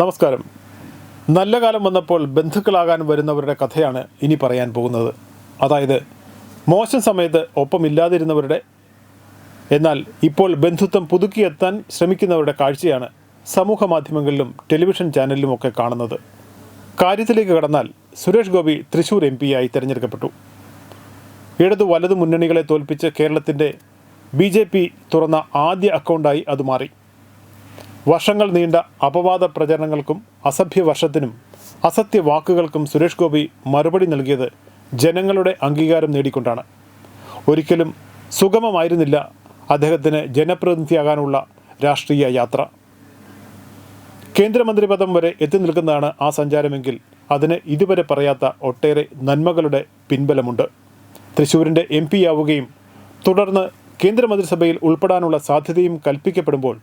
നമസ്കാരം. നല്ല കാലം വന്നപ്പോൾ ബന്ധുക്കളാകാൻ വരുന്നവരുടെ കഥയാണ് ഇനി പറയാൻ പോകുന്നത്. അതായത് മോശം സമയത്ത് ഒപ്പമില്ലാതിരുന്നവരുടെ എന്നാൽ ഇപ്പോൾ ബന്ധുത്വം പുതുക്കിയെത്താൻ ശ്രമിക്കുന്നവരുടെ കാഴ്ചയാണ് സമൂഹ മാധ്യമങ്ങളിലും ടെലിവിഷൻ ചാനലിലുമൊക്കെ കാണുന്നത്. കാര്യത്തിലേക്ക് കടന്നാൽ സുരേഷ് ഗോപി തൃശൂർ എം പിയായി തിരഞ്ഞെടുക്കപ്പെട്ടു. ഇടതു വലതു മുന്നണികളെ തോൽപ്പിച്ച് കേരളത്തിന്റെ ബി ജെ പി തുറന്ന ആദ്യ അക്കൗണ്ടായി അത് മാറി. വർഷങ്ങൾ നീണ്ട അപവാദ പ്രചരണങ്ങൾക്കും അസഭ്യ വർഷത്തിനും അസത്യ വാക്കുകൾക്കും സുരേഷ് ഗോപി മറുപടി നൽകിയത് ജനങ്ങളുടെ അംഗീകാരം നേടിക്കൊണ്ടാണ്. ഒരിക്കലും സുഗമമായിരുന്നില്ല അദ്ദേഹത്തിന് ജനപ്രതിനിധിയാകാനുള്ള രാഷ്ട്രീയ യാത്ര. കേന്ദ്രമന്ത്രി പദം വരെ എത്തി നിൽക്കുന്നതാണ് ആ സഞ്ചാരമെങ്കിൽ അതിന് ഇതുവരെ പറയാത്ത ഒട്ടേറെ നന്മകളുടെ പിൻബലമുണ്ട്. തൃശൂരിന്റെ എം പി ആവുകയും തുടർന്ന് കേന്ദ്രമന്ത്രിസഭയിൽ ഉൾപ്പെടാനുള്ള സാധ്യതയും കൽപ്പിക്കപ്പെടുമ്പോൾ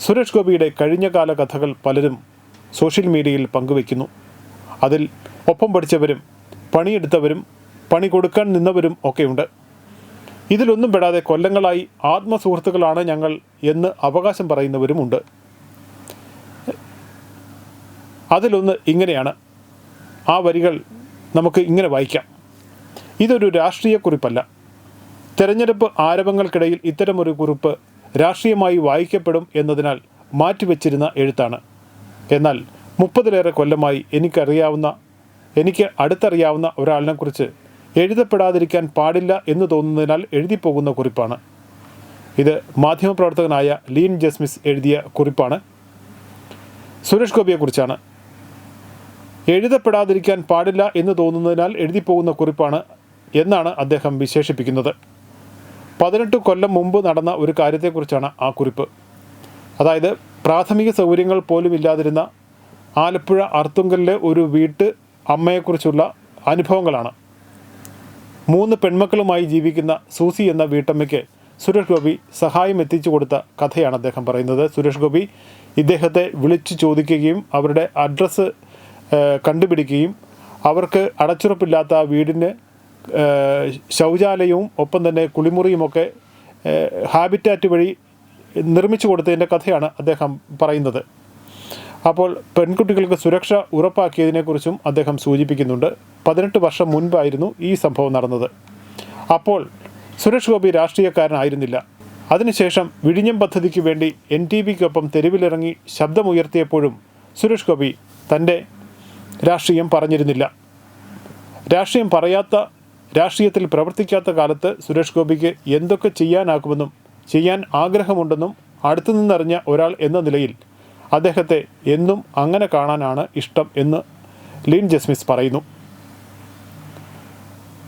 സുരേഷ് ഗോപിയുടെ കഴിഞ്ഞകാല കഥകൾ പലരും സോഷ്യൽ മീഡിയയിൽ പങ്കുവയ്ക്കുന്നു അതിൽ ഒപ്പം പഠിച്ചവരും പണിയെടുത്തവരും പണി കൊടുക്കാൻ നിന്നവരും ഒക്കെയുണ്ട്. ഇതിലൊന്നും പെടാതെ കൊല്ലങ്ങളായി ആത്മസുഹൃത്തുക്കളാണ് ഞങ്ങൾ എന്ന് അവകാശം പറയുന്നവരുമുണ്ട്. അതിലൊന്ന് ഇങ്ങനെയാണ്. ആ വരികൾ നമുക്ക് ഇങ്ങനെ വായിക്കാം. ഇതൊരു രാഷ്ട്രീയ കുറിപ്പല്ല തെരഞ്ഞെടുപ്പ് ആരവങ്ങൾക്കിടയിൽ ഇത്തരമൊരു കുറിപ്പ് രാഷ്ട്രീയമായി വായിക്കപ്പെടും എന്നതിനാൽ മാറ്റിവെച്ചിരുന്ന എഴുത്താണ്. എന്നാൽ മുപ്പതിലേറെ കൊല്ലമായി എനിക്കറിയാവുന്ന എനിക്ക് അടുത്തറിയാവുന്ന ഒരാളിനെക്കുറിച്ച് എഴുതപ്പെടാതിരിക്കാൻ പാടില്ല എന്ന് തോന്നുന്നതിനാൽ എഴുതിപ്പോകുന്ന കുറിപ്പാണ്. ഇത് മാധ്യമപ്രവർത്തകനായ ലീൻ ജസ്മിസ് എഴുതിയ കുറിപ്പാണ്. സുരേഷ് ഗോപിയെക്കുറിച്ചാണ്. എഴുതപ്പെടാതിരിക്കാൻ പാടില്ല എന്ന് തോന്നുന്നതിനാൽ എഴുതിപ്പോകുന്ന കുറിപ്പാണ് എന്നാണ് അദ്ദേഹം വിശേഷിപ്പിക്കുന്നത്. പതിനെട്ട് കൊല്ലം മുമ്പ് നടന്ന ഒരു കാര്യത്തെക്കുറിച്ചാണ് ആ കുറിപ്പ്. അതായത് പ്രാഥമിക സൗകര്യങ്ങൾ പോലും ഇല്ലാതിരുന്ന ആലപ്പുഴ അർത്തുങ്കലിലെ ഒരു വീട്ട് അമ്മയെക്കുറിച്ചുള്ള അനുഭവങ്ങളാണ്. മൂന്ന് പെൺമക്കളുമായി ജീവിക്കുന്ന സൂസി എന്ന വീട്ടമ്മയ്ക്ക് സുരേഷ് ഗോപി സഹായം എത്തിച്ചു കൊടുത്ത കഥയാണ് അദ്ദേഹം പറയുന്നത്. സുരേഷ് ഗോപി ഇദ്ദേഹത്തെ വിളിച്ചു ചോദിക്കുകയും അവരുടെ അഡ്രസ്സ് കണ്ടുപിടിക്കുകയും അവർക്ക് അടച്ചുറപ്പില്ലാത്ത ആ വീടിന് ശൗചാലയവും ഒപ്പം തന്നെ കുളിമുറിയുമൊക്കെ ഹാബിറ്റാറ്റ് വഴി നിർമ്മിച്ചു കൊടുത്തതിന്റെ കഥയാണ് അദ്ദേഹം പറയുന്നത്. അപ്പോൾ പെൺകുട്ടികൾക്ക് സുരക്ഷ ഉറപ്പാക്കിയതിനെക്കുറിച്ചും അദ്ദേഹം സൂചിപ്പിക്കുന്നുണ്ട്. പതിനെട്ട് വർഷം മുൻപായിരുന്നു ഈ സംഭവം നടന്നത്. അപ്പോൾ സുരേഷ് ഗോപി രാഷ്ട്രീയക്കാരനായിരുന്നില്ല. അതിനുശേഷം വിഴിഞ്ഞം പദ്ധതിക്ക് വേണ്ടി എൻ ടി വിക്കൊപ്പം തെരുവിലിറങ്ങി ശബ്ദമുയർത്തിയപ്പോഴും സുരേഷ് ഗോപി തന്റെ രാഷ്ട്രീയം പറഞ്ഞിരുന്നില്ല. രാഷ്ട്രീയം പറയാത്ത രാഷ്ട്രീയത്തിൽ പ്രവർത്തിക്കാത്ത കാലത്ത് സുരേഷ് ഗോപിക്ക് എന്തൊക്കെ ചെയ്യാനാകുമെന്നും ചെയ്യാൻ ആഗ്രഹമുണ്ടെന്നും അടുത്തു നിന്നറിഞ്ഞ ഒരാൾ എന്ന നിലയിൽ അദ്ദേഹത്തെ എന്നും അങ്ങനെ കാണാനാണ് ഇഷ്ടം എന്ന് ലീൻ ജസ്മിസ് പറയുന്നു.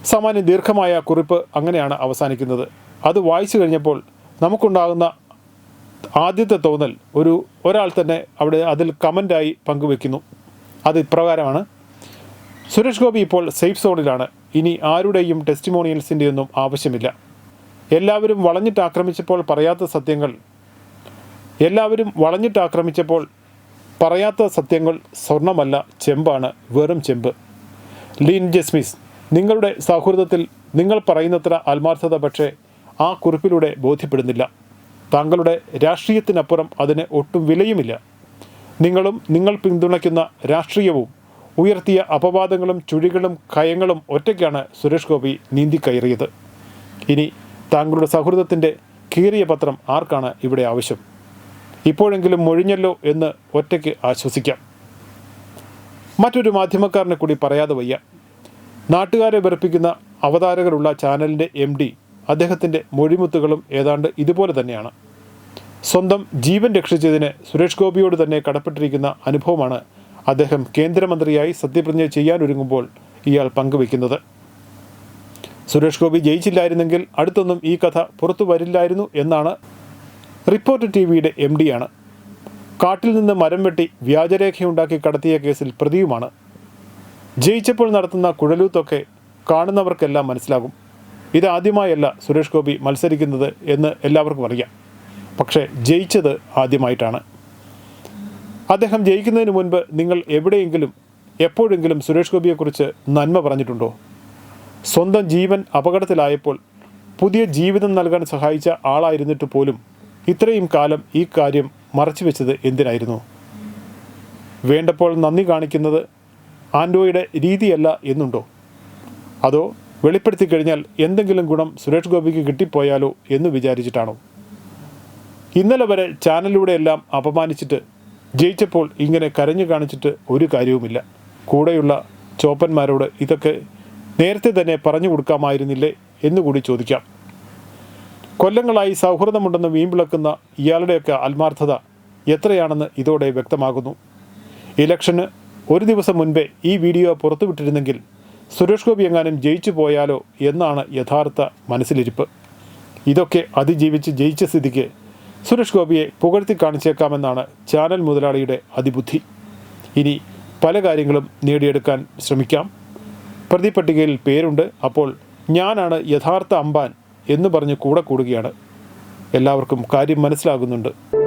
സാമാന്യ ദീർഘമായ കുറിപ്പ് അങ്ങനെയാണ് അവസാനിക്കുന്നത്. അത് വായിച്ചു കഴിഞ്ഞപ്പോൾ നമുക്കുണ്ടാകുന്ന ആദ്യത്തെ തോന്നൽ ഒരു ഒരാൾ തന്നെ അവിടെ അതിൽ കമന്റായി പങ്കുവെക്കുന്നു. അത് ഇപ്രകാരമാണ്. സുരേഷ് ഗോപി ഇപ്പോൾ സേഫ് സോണിലാണ്. ഇനി ആരുടെയും ടെസ്റ്റിമോണിയൽസിന്റെ ഒന്നും ആവശ്യമില്ല. എല്ലാവരും വളഞ്ഞിട്ട് ആക്രമിച്ചപ്പോൾ പറയാത്ത സത്യങ്ങൾ. എല്ലാവരും വളഞ്ഞിട്ട് ആക്രമിച്ചപ്പോൾ പറയാത്ത സത്യങ്ങൾ സ്വർണമല്ല ചെമ്പാണ് വെറും ചെമ്പ്. ലീൻ ജസ്മിസ് നിങ്ങളുടെ സൗഹൃദത്തിൽ നിങ്ങൾ പറയുന്നത്ര ആത്മാർത്ഥത പക്ഷേ ആ കുറിപ്പിലൂടെ ബോധ്യപ്പെടുന്നില്ല. താങ്കളുടെ രാഷ്ട്രീയത്തിനപ്പുറം അതിന് ഒട്ടും വിലയുമില്ല. നിങ്ങളും നിങ്ങൾ പിന്തുണയ്ക്കുന്ന രാഷ്ട്രീയവും ഉയർത്തിയ അപവാദങ്ങളും ചുഴികളും കയങ്ങളും ഒറ്റയ്ക്കാണ് സുരേഷ് ഗോപി നീന്തിക്കയറിയത്. ഇനി താങ്കളുടെ സൗഹൃദത്തിന്റെ കീറിയ പത്രം ആർക്കാണ് ഇവിടെ ആവശ്യം? ഇപ്പോഴെങ്കിലും മൊഴിഞ്ഞല്ലോ എന്ന് ഒറ്റയ്ക്ക് ആശ്വസിക്കാം. മറ്റൊരു മാധ്യമക്കാരനെ കൂടി പറയാതെ വയ്യ. നാട്ടുകാരെ വെറുപ്പിക്കുന്ന അവതാരകരുള്ള ചാനലിന്റെ എം ഡി അദ്ദേഹത്തിന്റെ മൊഴിമുത്തുകളും ഏതാണ്ട് ഇതുപോലെ തന്നെയാണ്. സ്വന്തം ജീവൻ രക്ഷിച്ചതിന് സുരേഷ് ഗോപിയോട് തന്നെ കടപ്പെട്ടിരിക്കുന്ന അനുഭവമാണ് അദ്ദേഹം കേന്ദ്രമന്ത്രിയായി സത്യപ്രതിജ്ഞ ചെയ്യാനൊരുങ്ങുമ്പോൾ ഇയാൾ പങ്കുവയ്ക്കുന്നത്. സുരേഷ് ഗോപി ജയിച്ചില്ലായിരുന്നെങ്കിൽ അടുത്തൊന്നും ഈ കഥ പുറത്തു വരില്ലായിരുന്നു എന്നാണ് റിപ്പോർട്ട് ടി വിയുടെ എം ഡിയാണ്. കാട്ടിൽ നിന്ന് മരം വെട്ടി വ്യാജരേഖയുണ്ടാക്കി കടത്തിയ കേസിൽ പ്രതിയുമാണ്. ജയിച്ചപ്പോൾ നടത്തുന്ന കുഴലൂത്തൊക്കെ കാണുന്നവർക്കെല്ലാം മനസ്സിലാകും. ഇതാദ്യമായല്ല സുരേഷ് ഗോപി മത്സരിക്കുന്നത് എന്ന് എല്ലാവർക്കും അറിയാം. പക്ഷേ ജയിച്ചത് ആദ്യമായിട്ടാണ്. അദ്ദേഹം ജയിക്കുന്നതിന് മുൻപ് നിങ്ങൾ എവിടെയെങ്കിലും എപ്പോഴെങ്കിലും സുരേഷ് ഗോപിയെക്കുറിച്ച് നന്മ പറഞ്ഞിട്ടുണ്ടോ? സ്വന്തം ജീവൻ അപകടത്തിലായപ്പോൾ പുതിയ ജീവിതം നൽകാൻ സഹായിച്ച ആളായിരുന്നിട്ട് പോലും ഇത്രയും കാലം ഈ കാര്യം മറച്ചുവെച്ചത് എന്തിനായിരുന്നു? വേണ്ടപ്പോൾ നന്ദി കാണിക്കുന്നത് ആൻഡോയുടെ രീതിയല്ല എന്നുണ്ടോ? അതോ വെളിപ്പെടുത്തി കഴിഞ്ഞാൽ എന്തെങ്കിലും ഗുണം സുരേഷ് ഗോപിക്ക് കിട്ടിപ്പോയാലോ എന്ന് വിചാരിച്ചിട്ടാണോ? ഇന്നലെ വരെ ചാനലിലൂടെയെല്ലാം അപമാനിച്ചിട്ട് ജയിച്ചപ്പോൾ ഇങ്ങനെ കരഞ്ഞു കാണിച്ചിട്ട് ഒരു കാര്യവുമില്ല. കൂടെയുള്ള ചോപ്പന്മാരോട് ഇതൊക്കെ നേരത്തെ തന്നെ പറഞ്ഞു കൊടുക്കാമായിരുന്നില്ലേ എന്നുകൂടി ചോദിക്കാം. കൊല്ലങ്ങളായി സൗഹൃദമുണ്ടെന്ന് വീമ്പിളക്കുന്ന ഇയാളുടെയൊക്കെ ആത്മാർത്ഥത എത്രയാണെന്ന് ഇതോടെ വ്യക്തമാകുന്നു. ഇലക്ഷന് ഒരു ദിവസം മുൻപേ ഈ വീഡിയോ പുറത്തുവിട്ടിരുന്നെങ്കിൽ സുരേഷ് ഗോപി എങ്ങാനും ജയിച്ചു പോയാലോ എന്നാണ് യഥാർത്ഥ മനസ്സിലിരിപ്പ്. ഇതൊക്കെ അതിജീവിച്ച് ജയിച്ച സ്ഥിതിക്ക് സുരേഷ് ഗോപിയെ പുകഴ്ത്തി കാണിച്ചേക്കാമെന്നാണ് ചാനൽ മുതലാളിയുടെ അതിബുദ്ധി. ഇനി പല കാര്യങ്ങളും നേടിയെടുക്കാൻ ശ്രമിക്കാം. പ്രതിപട്ടികയിൽ പേരുണ്ട്. അപ്പോൾ ഞാനാണ് യഥാർത്ഥ അമ്പാൻ എന്ന് പറഞ്ഞ് കൂടെ കൂടുകയാണ്. എല്ലാവർക്കും കാര്യം മനസ്സിലാകുന്നുണ്ട്.